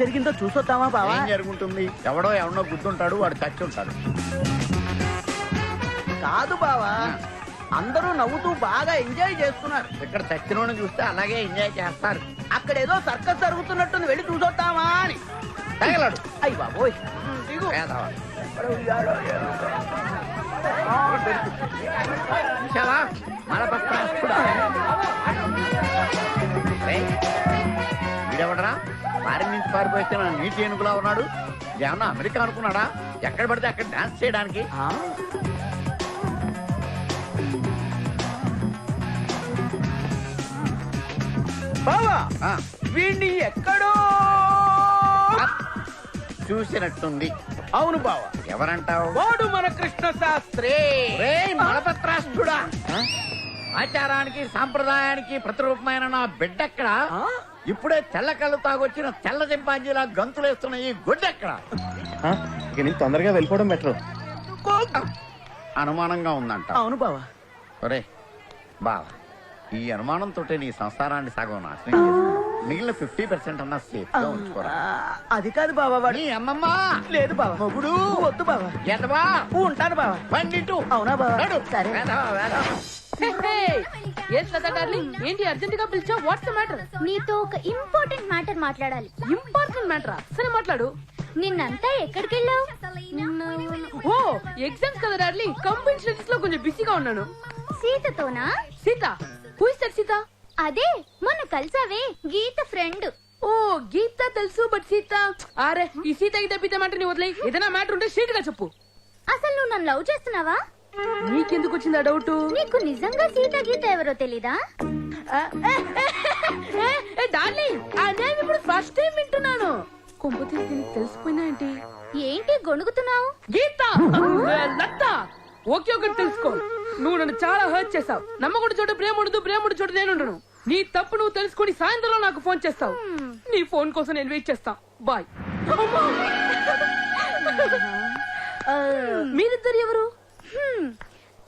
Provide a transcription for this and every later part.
జరిగిందో చూసొద్దామా బావా? ఏం జరుగుంటుంది? ఎవడో ఎవడో గుర్తుంటాడు వాడు చచ్చి ఉంటాడు కాదు బావా అందరూ నవ్వుతూ బాగా ఎంజాయ్ చేస్తున్నారు. ఇక్కడ చచ్చినోని చూస్తే అలాగే ఎంజాయ్ చేస్తారు. అక్కడ ఏదో సర్కస్ జరుగుతున్నట్టుంది వెళ్ళి చూసొద్దామా అని. తగలడు. అయ్యి బాబోయ్. దిగు. చూశావా? మలబద్ధస్తుడా. రేయ్, వీడెవడరా? పారి నుంచి పారిపోతే నా నీటి ఏనుగులా ఉన్నాడు. ఏమన్నా అమెరికా అనుకున్నాడా? ఎక్కడ పడితే అక్కడ డాన్స్ చేయడానికి? బావా ఆ, వీడిని ఎక్కడో? చూసినట్టుంది. అవును బావా. ఎవరంటావు? వాడు మన కృష్ణ శాస్త్రి రేయ్ మలపత్రాష్ట్రుడా ఆచారానికి సాంప్రదాయానికి ప్రతిరూపమైన నా బిడ్డెక్కడ? ఇప్పుడే తెల్ల కళ్ళు తాగొచ్చిన తెల్ల చింపాంజీలా గంతులేస్తున్న ఈ గుడ్డెక్కడ? ఇక నుంచి తొందరగా వెళ్ళిపోవడం బెటర్. అనుమానంగా ఉందంట. అవును బావా. ఒరే బావా ఈ అనుమానంతో నీ సంసారాన్ని సగం నాశనం. మిగిలిన ఫిఫ్టీ పర్సెంట్ అన్నా సేఫ్గా ఉంచుకోరా. అది కాదు బావా వాడు. నీ అమ్మమ్మ! లేదు బావా. మొగుడు! వద్దు బావా. ఎదవా? ఉంటాను బావా. పండిట్టు అవునా నడు. సరే. ఏం లతా డార్లింగ్ ఏంటి అర్జెంట్గా పిలిచావు? వాట్స్ ద మ్యాటర్ నీతో ఒక ఇంపార్టెంట్ మ్యాటర్ మాట్లాడాలి. ఇంపార్టెంట్ మ్యాటరా సరే మాట్లాడు. నిన్నంతా ఎక్కడికి వెళ్ళావు ఓ ఎగ్జామ్స్ కదా డార్లింగ్ కంపెనీ స్టడీస్లో కొంచెం బిజీగా ఉన్నాను. సీతతోనా? Sita? Who is that Sita? అదే మొన్న కలిసావే గీత ఫ్రెండ్ ఓ గీత తెలుసు బట్ సీత అరే ఈ సీత గీత పీత మాట నీ వదిలే ఏదైనా మ్యాటర్ ఉంటే గా చెప్పు. అసలు నువ్వు నన్ను లవ్ చేస్తున్నావా? నీకెందుకు వచ్చింది ఆ డౌట్? నీకు నిజంగా సీత గీత ఎవరో తెలీదా? డార్లింగ్ ఆ నేమ్ ఇప్పుడు ఫస్ట్ టైం వింటున్నాను. కొంపతి దీనికి తెలిసిపోయినా ఏంటి? ఏంటి గొణుగుతున్నావు? గీత లత ఓకే ఒకటి తెలుసుకో. నువ్వు నన్ను చాలా హర్ట్ చేసావు నమ్మకుడు చోట ప్రేమ ఉండదు ప్రేమ ఉండే చోట నేను ఉండను. నీ తప్పు నువ్వు తెలుసుకొని సాయంత్రం నాకు ఫోన్ చేస్తావు. నీ ఫోన్ కోసం నేను వెయిట్ చేస్తా. బాయ్ మీరిద్దరు ఎవరు?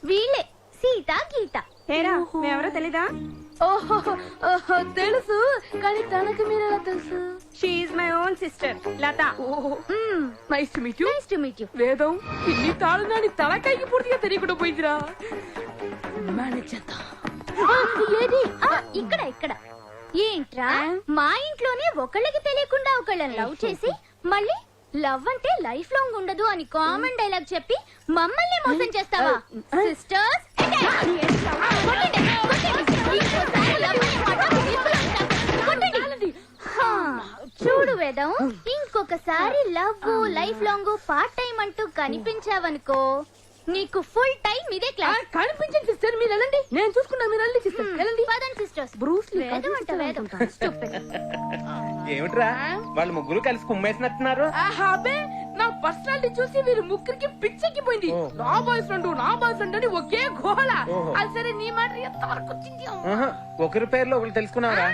వీళ్ళే. సీత గీత. ఏరా మేమెవరో తెలీదా? ఓహో ఓహో, తెలుసు. కానీ తనకి మీరెలా తెలుసు? She's my own sister Latha. Nice to meet you nice to meet you Vedam ఇన్ని తాళు నాని తలకాయకి పూర్తిగా తెలియకుండా పోయిందిరా మేనేజ్ చేద్దాం ఏది? ఇక్కడ ఇక్కడ. ఏంట్రా? మా ఇంట్లోనే ఒకళ్ళకి తెలియకుండా ఒకళ్ళని లవ్ చేసి మళ్ళీ లవ్ అంటే లైఫ్ లాంగ్ ఉండదు అని కామన్ డైలాగ్ చెప్పి మమ్మల్ని మోసం చేస్తావా? సిస్టర్స్ చూడు వేదం ఇంకొకసారి love life long part time అంటూ కనిపించావనుకో. నీకు ఫుల్ టైం ఇదే ఆ, క్లాస్ కనిపించండి సిస్టర్ మీరు వెళ్ళండి. నేను చూసుకున్నా మీరు వెళ్ళండి సిస్టర్ వెళ్ళండి. పదండి సిస్టర్స్ బ్రూస్ లీ వేదం అంట వేదం. Stupid. ఏమిట్రా? వాళ్ళు ముగ్గురు కలిసి కుమ్మేసినట్టున్నారు. అబ్బే. పర్సనాలిటీ చూసి వీరు ముగ్గురికి పిచ్చెక్కిపోయింది. నా బాయ్ ఫ్రెండ్ నా బాయ్ ఫ్రెండ్ అని ఒకే గోళ. అది సరే నీ మాట ఎంత వరకు వచ్చింది ఒకరి పేర్లో ఒకరు తెలుసుకున్నావరా?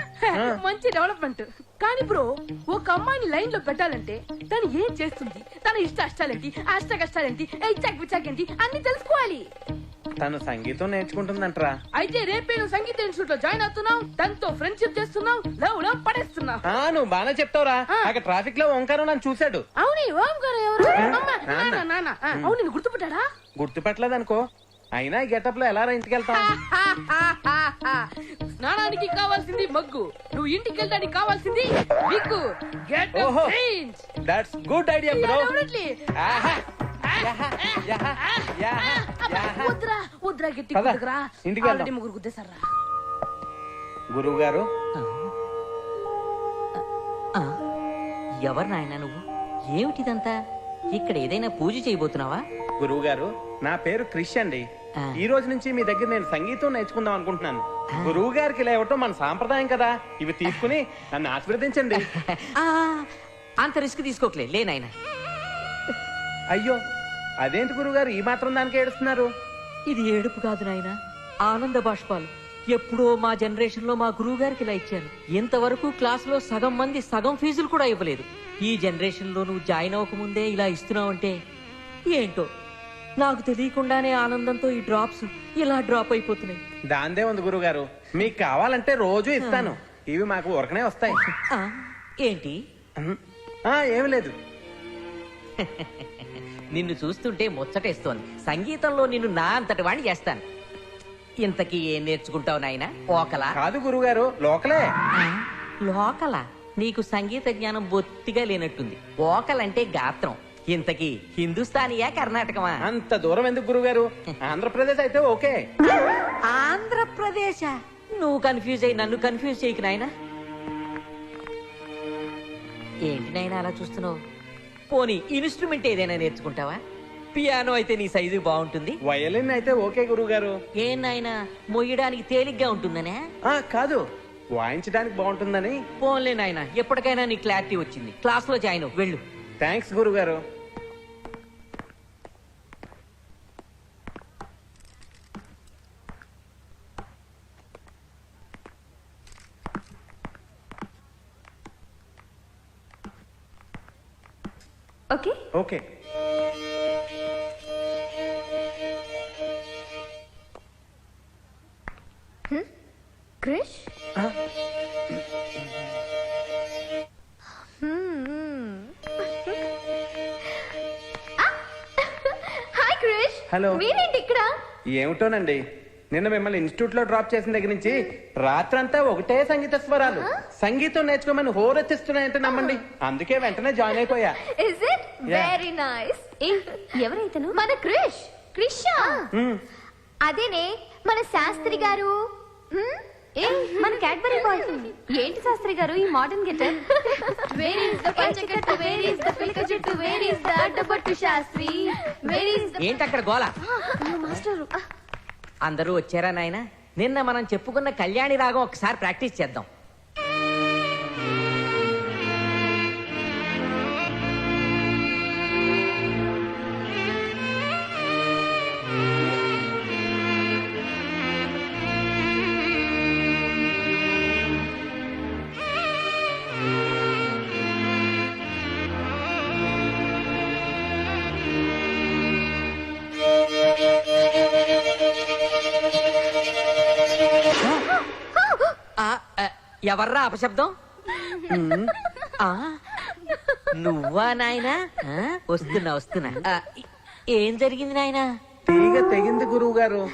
మంచి డెవలప్మెంట్ కానీ బ్రో ఒక అమ్మాయిని లైన్లో పెట్టాలంటే తను ఏం చేస్తుంది? తన ఇష్ట అష్టాలేంటి అష్ట కష్టాలేంటి ఇచ్చాక్ ఏంటి అన్ని తెలుసుకోవాలి. తను సంగీతం నేర్చుకుంటుందంటరా. అయితే రేపే నువ్వు సంగీత ఇన్స్టిట్యూట్లో జాయిన్ అవుతున్నావు తనతో ఫ్రెండ్షిప్ చేస్తున్నావు లవ్లో పడేస్తున్నావు. ఆ నువ్వు బానే చెప్తావురా. అక్కడ ట్రాఫిక్లో ఓంకారం నన్ను చూశాడు. అవును ఓంకార ఎవరు? అమ్మ, నాన్న. నాన్న. ఆ, అవును నిన్ను గుర్తుపట్టాడా? గుర్తుపెట్టలేదనుకో. అయినా ఈ గెటప్లో ఎలా ఇంటికి వెళ్తాం స్నానానికి కావాల్సింది మగ్గు. నువ్వు ఇంటికి వెళ్ళడానికి కావాల్సింది విగ్గు గెట్ ఓహో. దట్స్ గుడ్ ఐడియా బ్రో వద్దురా వద్దురా గట్టి పద, కుదుకురా ఇంటికి వెళ్దాం. ఆల్రెడీ ముగ్గురు గుద్దేశారా గురువు గారు ఎవరు నాయనా నువ్వు? ఏమిటిదంతా? ఇక్కడ ఏదైనా పూజ చేయబోతున్నావా? గురువు గారు నా పేరు క్రిష్ అండి. ఆ. ఈ రోజు నుంచి మీ దగ్గర నేను సంగీతం నేర్చుకుందాం అనుకుంటున్నాను. గురువు గారికి ఇలా ఇవ్వటం మన సాంప్రదాయం కదా. ఇవి తీసుకుని నన్ను ఆశీర్వదించండి. ఆ, అంత రిస్క్ తీసుకోకలే. లే నాయనా. అయ్యో అదేంటి గురువు ఈ మాత్రం దానికి ఏడుస్తున్నారు. ఇది ఏడుపు కాదు నాయనా. ఆనంద బాష్పాలు. ఎప్పుడో మా జనరేషన్లో మా గురువు గారికి ఇలా ఇచ్చారు ఇంతవరకు క్లాస్లో సగం మంది సగం ఫీజులు కూడా ఇవ్వలేదు. ఈ జనరేషన్లో నువ్వు జాయిన్ అవ్వకముందే ఇలా ఇస్తున్నావంటే ఏంటో? నాకు తెలియకుండానే ఆనందంతో ఈ డ్రాప్స్ ఇలా డ్రాప్ అయిపోతున్నాయి. దాందే ఉంది గురువు గారు మీకు కావాలంటే రోజు ఇస్తాను. ఇవి మాకు ఉరకనే వస్తాయి. ఆ, ఏంటి? ఆ, ఏమీ లేదు. నిన్ను చూస్తుంటే ముచ్చటేస్తోంది. సంగీతంలో నిన్ను నా అంతటి వాణ్ణి చేస్తాను. ఇంతకీ ఏం నేర్చుకుంటావు నాయనా? ఓకలా కాదు గురుగారు లోకలే. లోకల? నీకు సంగీత జ్ఞానం బొత్తిగా లేనట్టుంది. ఓకలంటే గాత్రం. ఇంతకీ హిందుస్థానియా కర్ణాటకమా? అంత దూరం ఎందుకు గురుగారు? ఆంధ్రప్రదేశ్ అయితే ఓకే. ఆంధ్రప్రదేశ్? నువ్వు కన్ఫ్యూజ్ అయ్యి నన్ను కన్ఫ్యూజ్ చేయకు నాయనా. ఏంటి నాయనా అలా చూస్తున్నావు? పోనీ ఇన్స్ట్రుమెంట్ ఏదైనా నేర్చుకుంటావా? పియానో అయితే నీ సైజు బాగుంటుంది. వయలిన్ అయితే ఓకే గురుగారు ఏం నాయనా మొయ్యడానికి తేలిగ్గా ఉంటుందనే? ఆ కాదు. వాయించడానికి బాగుంటుందని. పోన్లే నాయనా ఎప్పటికైనా నీ క్లారిటీ వచ్చింది. క్లాస్లో జాయిన్ అవ్వు, వెళ్ళు. థ్యాంక్స్ గురుగారు okay okay Krish hi Krish Hello. మీరేంటి ఇక్కడ ఏమిటోనండి నిన్న మిమ్మల్ని ఇన్స్టిట్యూట్లో డ్రాప్ చేసిన దగ్గర నుంచి రాత్రంతా ఒకటే సంగీత స్వరాలు. సంగీతం నేర్చుకోమని హోరెత్తిస్తున్నాయంటే నమ్మండి. అందుకే వెంటనే జాయిన్ అయిపోయా. Is it. వెరీ నైస్ ఎవరైతను మన క్రిష్. క్రిషా. మ్మ్. అదేనే మన శాస్త్రి గారు? ఏ మన క్యాడ్బరీ బాయ్. ఏంటి శాస్త్రి గారు ఈ మోడర్న్ గెటర్ వేర్ ఇస్ ద పంచకట్టు? వేర్ ఇస్ ద పిలక చెట్టు వేర్ ఇస్ ద అడ్డపట్టు శాస్త్రి? వేర్ ఇస్ ద ఏంటి అక్కడ గోల? మాస్టర్. అందరూ వచ్చారా నాయనా? నిన్న మనం చెప్పుకున్న కళ్యాణి రాగం ఒకసారి ప్రాక్టీస్ చేద్దాం. ఆ, ఆ, ఎవర్రా అపశబ్దం ఆ, నువ్వా నాయనా? ఆ, వస్తున్నా వస్తున్నా. ఆ, ఏం జరిగింది నాయనా? తీగ తెగింది గురువు గారు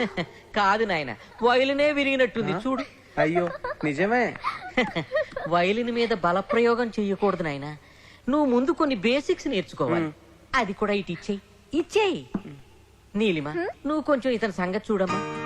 కాదు నాయన వైలినే విరిగినట్టుంది చూడు. అయ్యో నిజమే. వైలిన్ మీద బలప్రయోగం చెయ్యకూడదు నాయన. నువ్వు ముందు కొన్ని బేసిక్స్ నేర్చుకోవాలి. అది కూడా ఇటు ఇచ్చేయి. ఇచ్చేయి. నీలిమ నువ్వు కొంచెం ఇతని సంగతి చూడమ్మా.